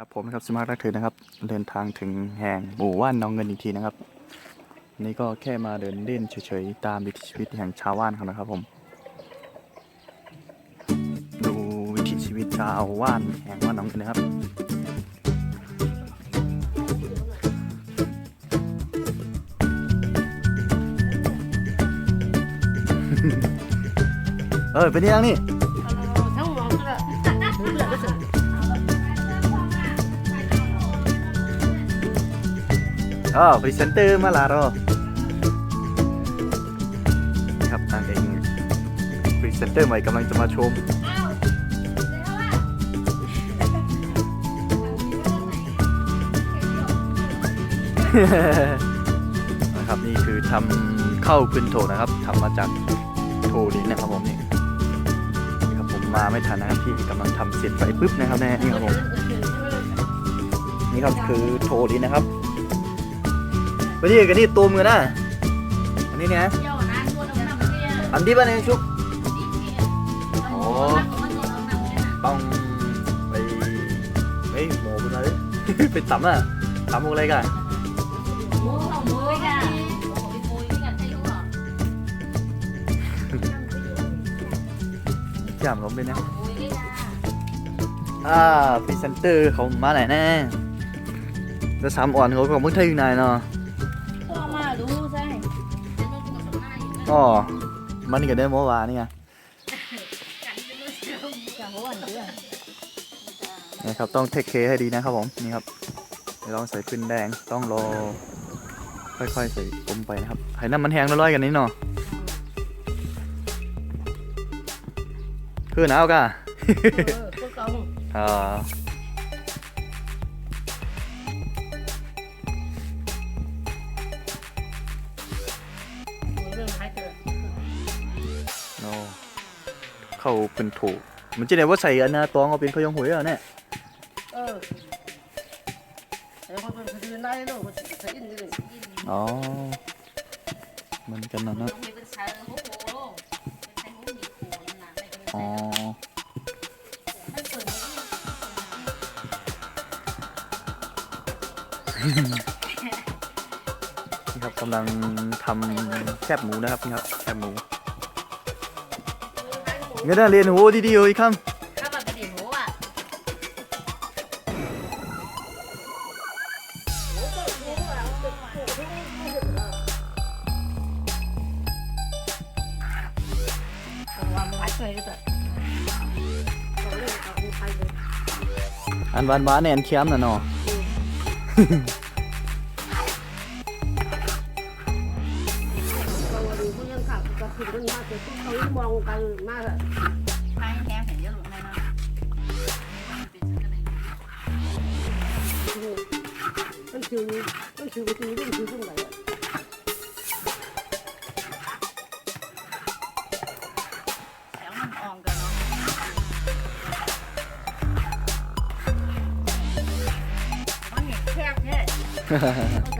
ครับผมนะครับสมาร์ทรักเธอนะครับ เดินทางถึงแห่งหมู่ว่านน้องเงินอีกทีนะครับนนี่ก็แค่มาเดินเล่นเฉยๆ ตามวิถีชีวิตแห่งชาวว่านเขานะครับผม ดูวิถีชีวิตชาวว่านแห่งว่านน้องเงินนะครับเออเป็นยังนี่ อ๋อพรีเซนเตอร์มาลาโรครับนางเองพรีเซนเตอร์ใหม่กำลังจะมาชมนะครับนี่คือทำเข้าพื้นโถนะครับทำมาจากโถลิ้นะครับผมนี่นี่ครับผมมาไม่ทันนะครับที่กำลังทำเสร็จไปปุ๊บนะครับแน่นี่ครับผมนี่ครับคือโถลิ้นะครับ วันนี้กันนี่ตัวมือนะอันนี้เนี่ยเจ้านั้นตัวน้ำหนักเนี่ยอันที่บ้านเนี่ยชุบโอ้ต้องไปเฮ้ยหมูเป็นอะไรไปตำอะตำอะไรกันหมูของหมูค่ะโอ้ยโอ้ยนี่กันใช่ลูกเหรอจำเขาเป็นนะโอ้ยนี่ค่ะอ่าพรีเซนเตอร์เขามาไหนแน่จะสามอ่อนเขาของเมืองไทยอยู่ไหนเนาะ อ๋อมันนี่ก็ได้เมื่อวานนี่ไงจากหัวอันเดียวนะครับต้องเทคเคให้ดีนะครับผมนี่ครับลองใส่พื้นแดงต้องรอ ค่อยๆใส่อมไปนะครับให้น้ำมันแห้งร้อยๆกันนิดเนาะคือหนาวกะเออพวกเขาอ่า เข้าเป็นถูกมันจะได้ว่าใส่อันนาตองเอาเป็นข้าวยองหวยอะเนี่ยเออแต่คนเป็นคนอื่นได้ลูกใส่อินเลยอ๋อเหมันกันนะเนะเป็นชายโอ้โหเป็นชายโอ้มีโขนหนอะอ๋อนี่ครับกำลังทำแคบหมูนะครับนี่ครับแคบหมู เงี้ยนะเรียนโหดีๆเลยครับถ้าแบบเป็นเด็กหัวอะอันหวานหวานๆเนี่ยอันเค็มน่ะเนาะใช่แค่เห็นเยอะหรือไม่นะเป็นชื่อไรมันคือมันคือวิธีมันคือตรงไหนอะแถวมันออมกันเนาะมันเห็นแคบแค่า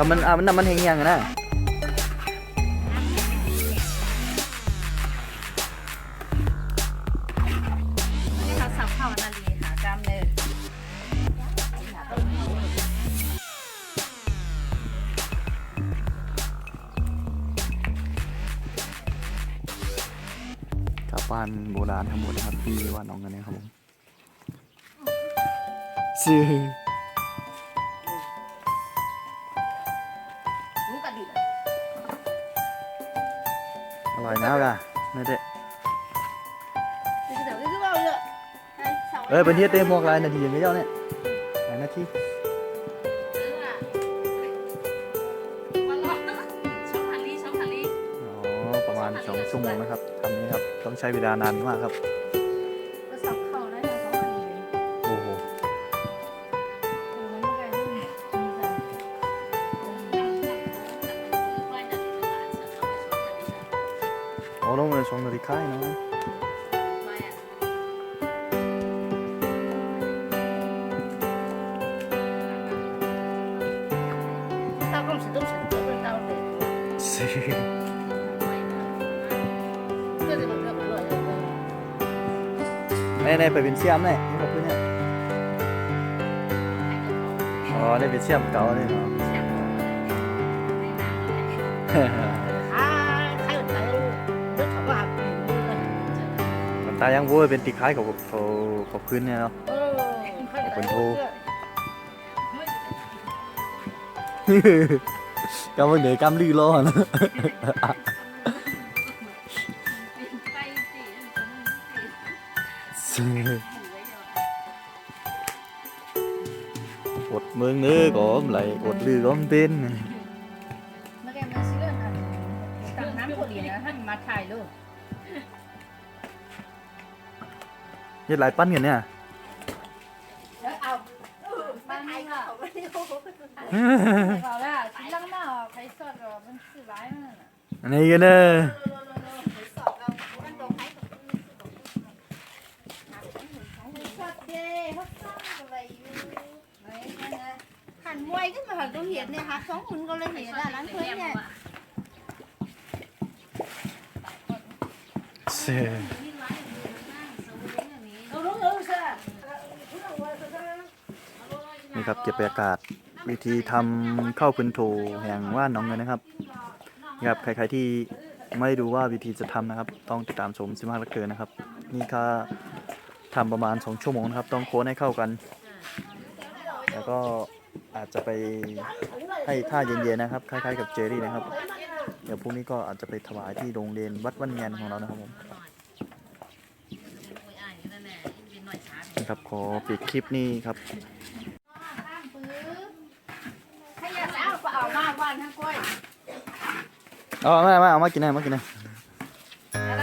ถ้ามันอะมันน้ำมันแห้งยังอะนะนี่เขาสับเข้านาลีหากรรมเลยกลับบ้านโบราณทั้งหมดนะครับที่ว่าน้องกันเนี่ยครับผมซื้อ เออเป็นที่เต็มหมวกลายนาทีอย่างเดียวเนี่ยหลายนาทีช่องฮันลี่ช่องฮันลี่อ๋อประมาณสองชั่วโมงนะครับทำนี้ครับต้องใช้เวลานานมากครับ ซื้อก็น่เนใไปเป็นเสียมเน่ยนี่กับเพื่นเนี่ยอ๋อเนี่ยเป็นเสียมเก่าเนี่ยเนาะฮ่าฮ่าใจเลือกเาก็หักหมูเลยมันายังโว้ยเป็นติดคล้ายกับเขาเขาพื้นเนี่ยเนาะเออใครใจเลือ กำลังเดือกำลือรอนะอดเมืองเนื้อก็ไหลอดลือก็ไม่เป็นเมื่อกี้มันซื้ออันตักน้ำพอดีนะท่านมาถ่ายรูปยัดหลายปั้นกันเนี่ยแล้วเอามาถ่ายก็เอาละชิ้นลังหน้าใครสดก็มันซื้อร้ายมันน่ะ อันนี้กันเนอะหันมวยขึ้นมาหันตัวเห็นเนี่ยค่ะสองคนก็เลยเห็นอะร้านเคยเนี่ยเซ่เอาลูกเอาซะนี่ครับเก็บบรรยากาศวิธีทำข้าวพื้นโถแห่งว่านหน้องเงินนะครับ นี่ครับใครๆที่ไม่รู้ว่าวิธีจะทำนะครับ ต้องติดตามชมสิมากลือเกินนะครับ นี่ก็ทำประมาณ 2 ชั่วโมงนะครับ ต้องโค้นให้เข้ากัน แล้วก็อาจจะไปให้ท่าเย็นๆนะครับ คล้ายๆกับเจอรี่นะครับ เดี๋ยวพรุ่งนี้ก็อาจจะไปถวายที่โรงเรียนวัดวันเงียนของเรานะครับผมนะครับขอปิดคลิปนี้ครับถ้าอยากเอาก็เอามาบ้านทั้งกล้วย เอามามาเอามากินหน่อยมากินหน่อยนั่นแ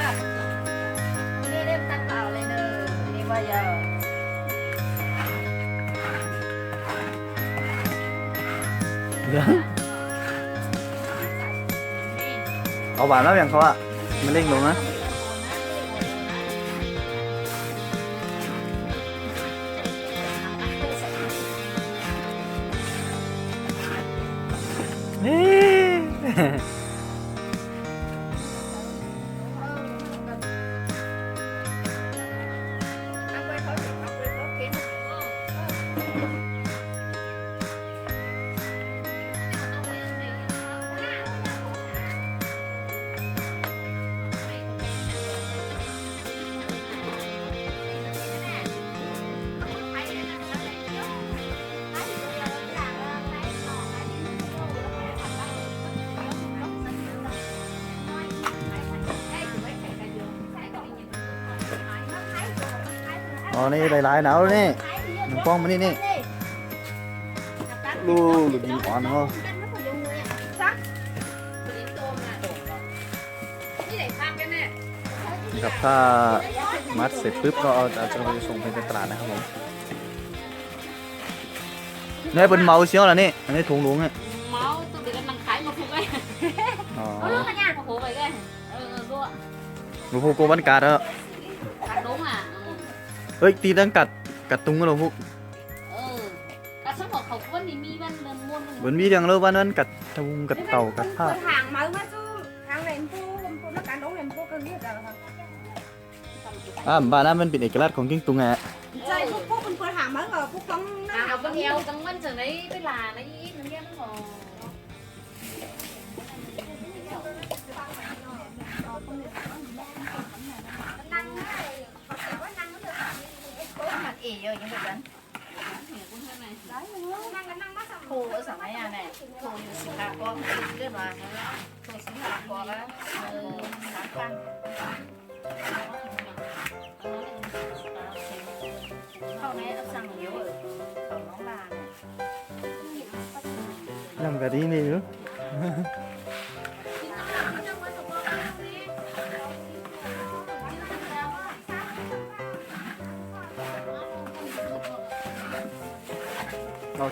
ห อ๋อนี่หลายๆหนาวแล้วนี่หนึ่งป้องมานี่นี่ลูกหลุดยิงอ่อนเขานี่ไหนภาพกันเนี่ยนี่ครับถ้ามัดเสร็จปุ๊บก็เอาอาจจะไปส่งไปในตลาดนะครับผมนี่เป็นเมาเชียวเหรอนี่อันนี้ถุงหลุงอะเมาตัวเด็กกำลังขายมาพุกไอ้อ๋อเอาลูกกันเนี่ยโอ้โหไปกันเออลูกหลูกพูโกวันกาดแล้วขาดลงอะ เฮ้ยตีตั้งกัดกัดตุงกันหรอพวกเออแต่สมองเขาคนนี้มีมันเดินม้วนบนมีเดียงเลยวันนั้นกัดทุงกัดเต่ากัดผ้า hàng mới mà chú hàng này em phu phu nó cắn đống em phu cần biết rồi อ่าบ้านนั้นมันเป็นเอกลักษณ์ของกิ้งตุงไง chơi phu phu phu phu hàng mới rồi phu không อะเอาคนเดียวจังมันถึงได้เวลานะยี่มั มันเอ๋ยยังแบบนั้นโทรสมัยอะเนี่ยโทรอยู่สิงคโปร์เรื่อ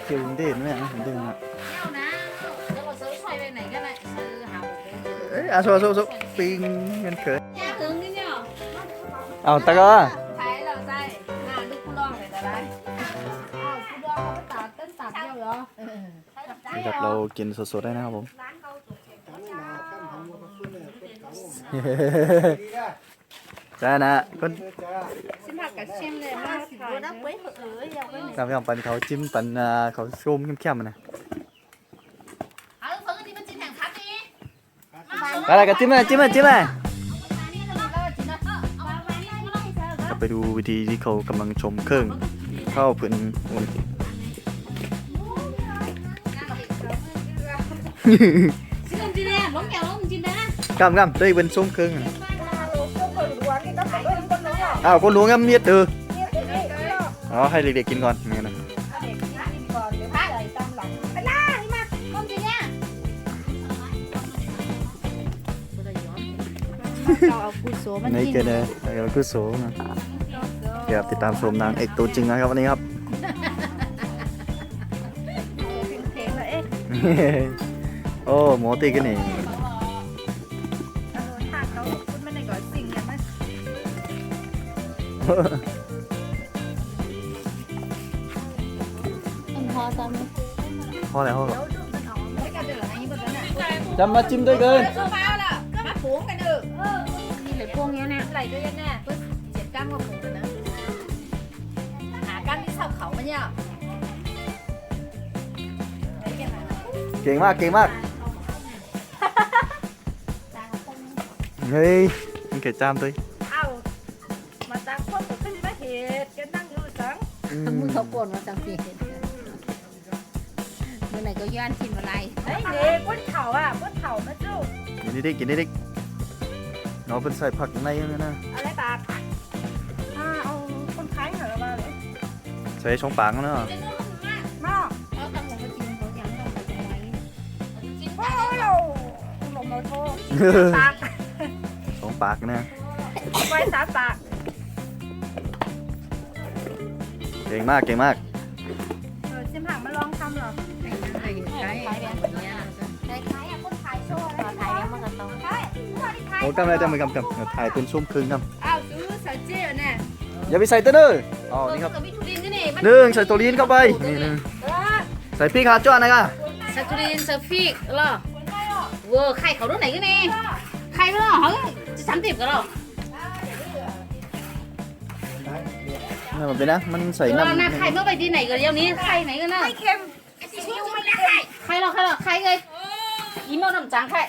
หนกันเลยซื้อหาหมดเลยเอ้ยอะโซโซโซปิงเงินเขินแค่ถึงนี่เนี่ยเอาตะก็ใช้เราใช้งานลูกผู้ร้องเลยแต่ไรอ้าวผู้ร้องเขาไปตัดต้นตัดเดียวเหรอนี่ครับเรากินสดๆได้นะครับผม จ้านะคนชิมผักกับชิมเลยมาสิบถ่าตัวยนักเว้ยเอ้ยเอาไว้กำลังปันเขาจิ้มปันอ่าเขาส้มเข้มๆมันนะเอาเพิ่งที่มันจิ้มแห่งคัดนี้อะไรกันจิ้มเลยจิ้มเลยจิ้มเลยก็ไปดูวิธีที่เขากำลังชมเครื่องเข้าพื้นอุ่นจิ้มจิ้มเนี่ยล้มแก้วล้มจิ้มนะกำกำ đây bên xuống cưng à con luống em miết ừ đó hay để กินก่อนนี่นะล้มจิ้มเนี่ยเราเอากุโซมันนี่กินเกิดเลยเราคือโสนะเดี๋ยวติดตามชมนางเอกตัวจริงนะครับวันนี้ครับเพลงแล้วเอ๊ะโอ้หมอตีกันนี่ พอซ้พอแล้วพอแล้วไม่กันเดือดอะไรนี้บนนั้นอะจำมาจิ้มด้วยเกินสู้มาละก็มาผงกันเด้อเออนี่เลยพวงเนี้ยนะไหลด้วยยันแน่เพื่อเจ็ดก้ามกับผงกันนะหาก้ามที่เสาเขามันเนี่ยเก่งมากเก่งมาก เฮ้ยมันเกิดจามตัว ไหร่ก็ย้อนกินอะไรเฮ้ยเด็กก้นเข่าอะก้นเข่ามาจู้กินได้ดิกินได้ดิเนาะเป็นใส่ผักในนี่นะ อะไรปากอ่าเอาคนขายเหรอมาเลยใส่ช่องปากเนาะมาเขาทำของกินเขายังต้องไปไว้กินโอ้เราลงมาโทษปากช่องปากนะไว้สามปากเก่งมากเก่งมากเออซิมหักมาลองทำเหรอ ใช้ใช้แบบนี้ใช่ขายอะคนขายโซ่อะไรขายแล้วมันก็ต้องขายขายโอ้กำลังจะมือกำกำเดี๋ยวถ่ายเป็นช่วงครึ่งครับอ้าวซื้อสายเจี๊ยเนี่ยอย่าไปใส่เต้นเลยอ๋อนี่ครับกับวิทูรินนี่นี่หนึ่งใส่ตัวลีนเข้าไปนี่หนึ่งใส่พริกฮาจ้อนนะกะสตูรินเซอร์ฟิกเหรอเวอร์ไข่เขาด้วยไหนกันนี่ไข่เหรอเฮ้ยจะสามสิบกันหรอนี่มันเป็นนะ มันใส่เออน้ำหน้าไข่เมื่อไปที่ไหนกันเดี๋ยวนี้ไข่ไหนกันเนาะไม่เค็ม ไข่หรอไข่หรอไข่เลยอีโมน้ำจังไข่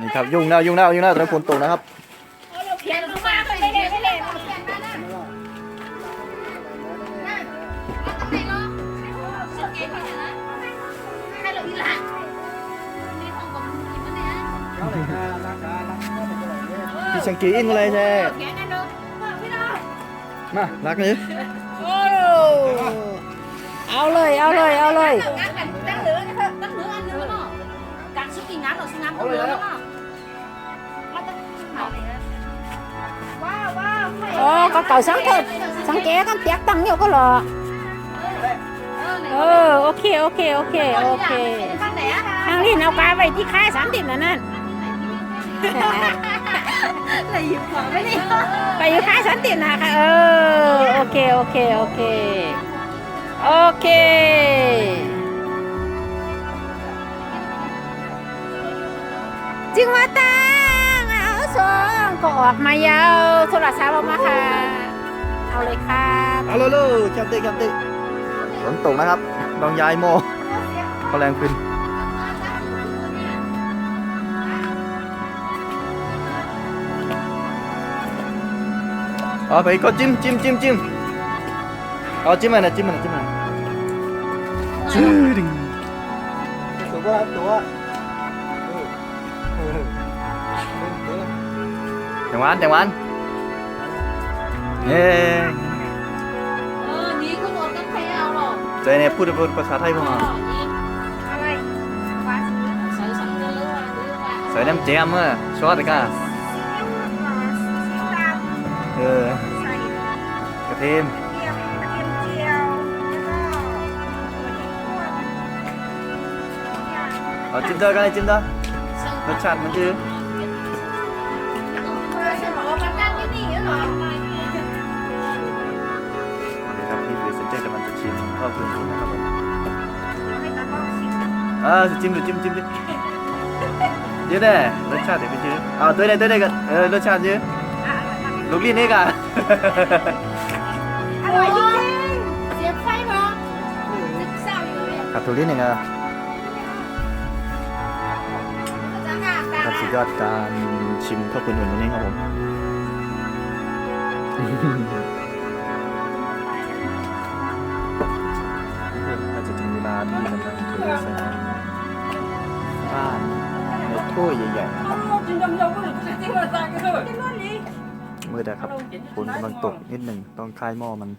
นี่ครับยุ่งแล้วยุ่งแล้วยุ่งแล้วตอนนี้ฝนตกนะครับเพียนรู้ว่าไข่ไม่ได้ไม่ได้ไข่หรอสิบ เกมเนี่ยนะไข่หรออีหล่ะนี่ของผมกินมันเนี่ยพี่ชังกีอินมาเลยใช่แกนั่นดูพี่น้องมารักนี้เอาเลยเอาเลยเอเลยงานกังเหลือนะครับตั้งเหลืออันเนาะการชิคกี้งานหรอชิงานตั้งเหลือเนาะว้าวว้าว Ờ, có cầu sáng thôi sáng ké con tiếc tăng nhiều có lọ ờ ok ok ok ok ข้าไหนอะ hàng đi nào cá vậy thì khai sám tìm là nè เลยหยิบ โอเคจิงว่าตังเอาสองก็ออกมายาวโทรศัพท์ออกมาค่ะ เอาเลยครับเอาเลยลูกแคมเต้แคมเต้ฝนตกนะครับน้องยายโมก็แรงขึ้นเอาไปก็จิ้มจิ้มจิ้มจิ้ม เอาจิ้มมันนะจิ้มมันนะจิ้มมันนะจื้อดึงตัวตัวจังหวานจังหวานเย้เออนี่คุณอดกันใครเอาหรอใจเนี่ยพูดพูดภาษาไทยพอมาอะไรว้าซื้อใส่สังเกตเลยว่าหรือว่าใส่น้ำแจ่มอะซอสก้าซีอิ๊วสีดำเออใส่กระเทียม เอาจิ้มเด้อกันเลยจิ้มเด้อรสชาติมันจืดเออฉันบอกว่ามันนั่งที่นี่ ดยอดการชิมข้าวปุ้นอุ่นวันนี้ครับผมก็จะถึงเวลาที่กำลังเทใส่บ้านในถ้วยใหญ่ๆนะครับมือแต่ครับฝนกำลังตกนิดหนึ่งต้องคลายหม้อมัน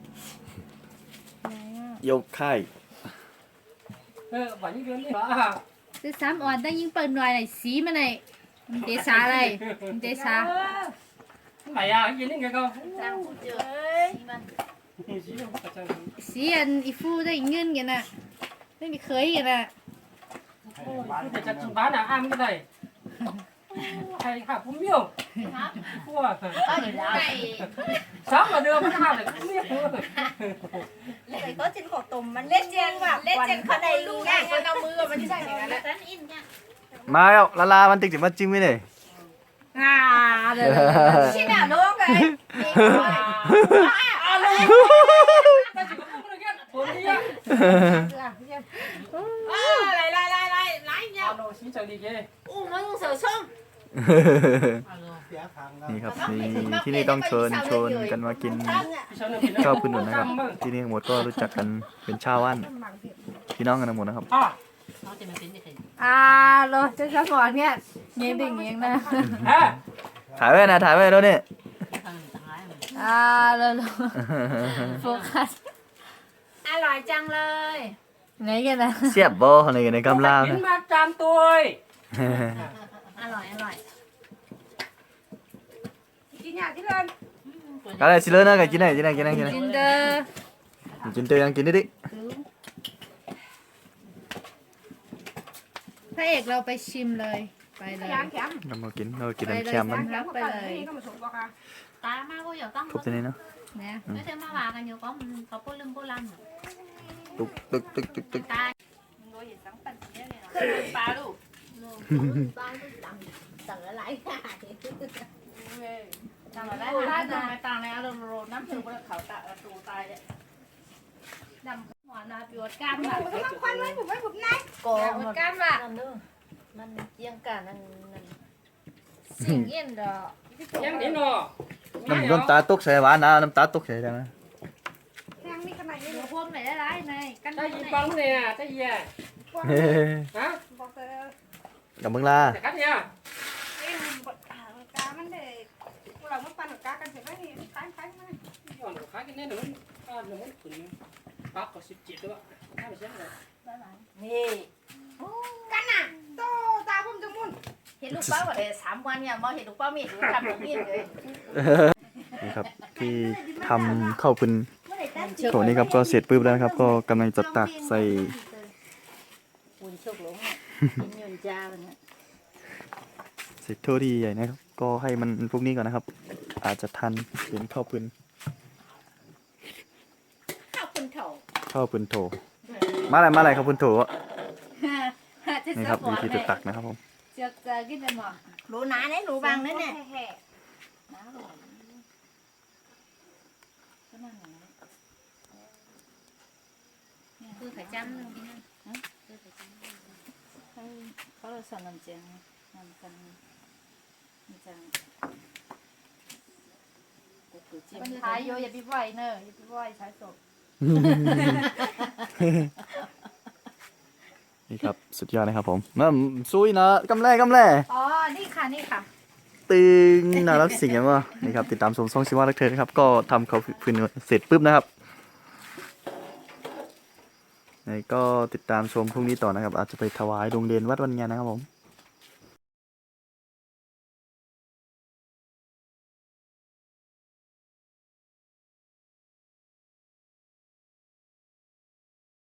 ยกค่ายซื้อซ้ำอ่อนต้องยิงเปิดหน่อยหน่อยสีมันหน่อย มันเดชาอะไรมันเดชา Mày à, cái gì nữa không? จ้างพูดเยอะสีมัน Gì đâu, phải chăng? สีอันอีฟูได้เงินกันน่ะไม่มีเคยกันน่ะ Để chặt chừng bán à, ăn cái này. Thầy khả cũng miêu. Cua. ไก่ Sáng mà đưa bắt hào lại cũng miêu. ไก่ก็จินขอตมมันเล่นเจนแบบเล่นเจนเขาในง่ายมันเอามือมันใช่อย่างนั้นแหละฉันอินเนี่ย มาแล้วลาลามันติดจะมาจิ้มไว้เลยอ่าเดี๋ยวชิน่ะน้องไง Ta chỉ có không được ghét, thôi đi á. อะไรไล่ไล่ไล่ไล่เนี่ย À, nó xí chẳng đi ghê. อู้มันเสือช่องนี่ครับนี่ที่นี่ต้องเชิญชวนกันมากิน Thì sao nó bị nó ข้าวปุ้นอุ่นนะครับ căm bưng. ที่นี่ทั้งหมดก็รู้จักกันเป็นชาวบ้านพี่น้องกันทั้งหมดนะครับ À, อ่าโลจะสมองเนี่ยเงี้ยดิ่งเงี้ยนะ à. ถ่ายไว้นะถ่ายไว้แล้วนี่อ่าโลโลโฟกัสอร่อยจังเลยไหนกันนะเสียบโบอะไรกันในกำลาว Chín นะ bát trăm tuổi. อร่อยอร่อยอะไรสิเลยนะกันกินไหนกินไหนกินไหนกินไหนจินเดอร์กินเตยยังกินได้ดิ พระเอกเราไปชิมเลย ไปเลยเรามากินเรากินไปน้ำเลยแคมมันรับไปเลยตามาก็อย่าต้องทุบตัวนี้เนาะนะไม่ใช่มาว่ากันอยู่ก็มันเขาพูดเรื่องโบราณตุกตึกตึกตึกตึกตาปลาลูกบ้านสั่งอะไรทำอะไรโอ้นะยตายตายแล้วเราโรน้ำถึงบนเขาตะตูตายเนี่ยดำหัว นาปิวดก้ามอะควันไว้ผมไว้ผมนายก่อปิวดก้ามอะนั่นเด้อมันเยี่ยงกันนั่นนั่นเสียงเย็นดอก Em đến rồi. น้ำน้ำตาตกใส่หวานนะน้ำตาตกใส่ได้ไหมเดี๋ยวพวกไหนได้ไรในกัน Cái gì bắn nè, cái gì à? เฮ้ Hả? กับมึงลา Để cắt nha. ก่อนขายกันแน่หนูอ่าหนูขุน ปักก็สิบเจ็ดด้วยถ้าไม่ใช่เลยนี่กันน่ะโตตาผมจมุนเห็นลูกเป้าเออสามวันเนี่ยมองเห็นลูกเป้ามีดูทำตรงนี้เลยนี่ครับที่ทำข้าวปุ้นเมื่อไหร่ตั้งโถนี่ครับก็เสร็จปุ๊บแล้วครับ ก็กำลังจะตักใส่บุญโชคหลงกินยนจ้าเลยนะใส่ถ้วยที่ใหญ่นะครับ ก็ให้มันพวกนี้ก่อนนะครับ อาจจะทันเห็นข้าวปุ้น ข้าวคุณ เถ่าข้าวปุ้นโถ มาอะไรมาอะไรข้าวปุ้นโถอะนี่ครับวิธีจะตักนะครับผมเจ้าจะกินได้หมดรู้นะเนี่ยรู้บางนั่นเนี่ยคือไข่จ้ำนึงที่นั่นเขาเราสั่งน้ำเจียงน้ำกันน้ำจังกูกูจิ้มมันท้ายโยอย่าไปไหวเนอะอย่าไปไหวใช้ศพ นี่ครับ สุดยอดนะครับผมนั่นซุยนะกำแรกำแรอ๋อ นี่ค่ะ นี่ค่ะ ตึงน่ารักสิ่งอย่างว่านี่ครับ ติดตามชมช่องชิว่ารักเธอนะครับ ก็ทำเขาฟืนเสร็จปุ๊บนะครับนี่ก็ติดตามชมพรุ่งนี้ต่อนะครับ อาจจะไปถวายโรงเรียนวัดวันงานนะครับผม